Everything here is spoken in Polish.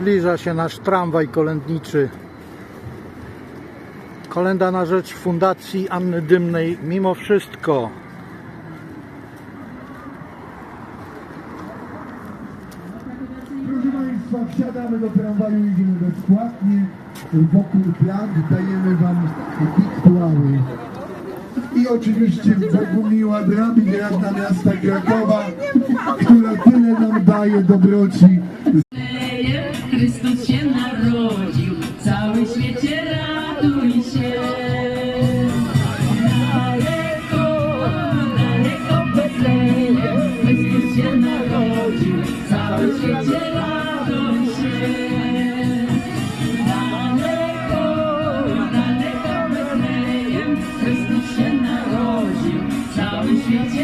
Zbliża się nasz tramwaj kolędniczy. Kolenda na rzecz Fundacji Anny Dymnej mimo wszystko. Proszę Państwa, wsiadamy do tramwaju, jedziemy bezpłatnie. Wokół plac dajemy Wam piktuały. I oczywiście Bogumiła Drabin, radna miasta Krakowa, która tyle nam daje dobroci. Chrystus się narodził, cały świecie raduj się. Daleko, daleko Betlejem, Chrystus się narodził, cały świecie raduj się. Daleko, daleko Betlejem, Chrystus się narodził, cały świecie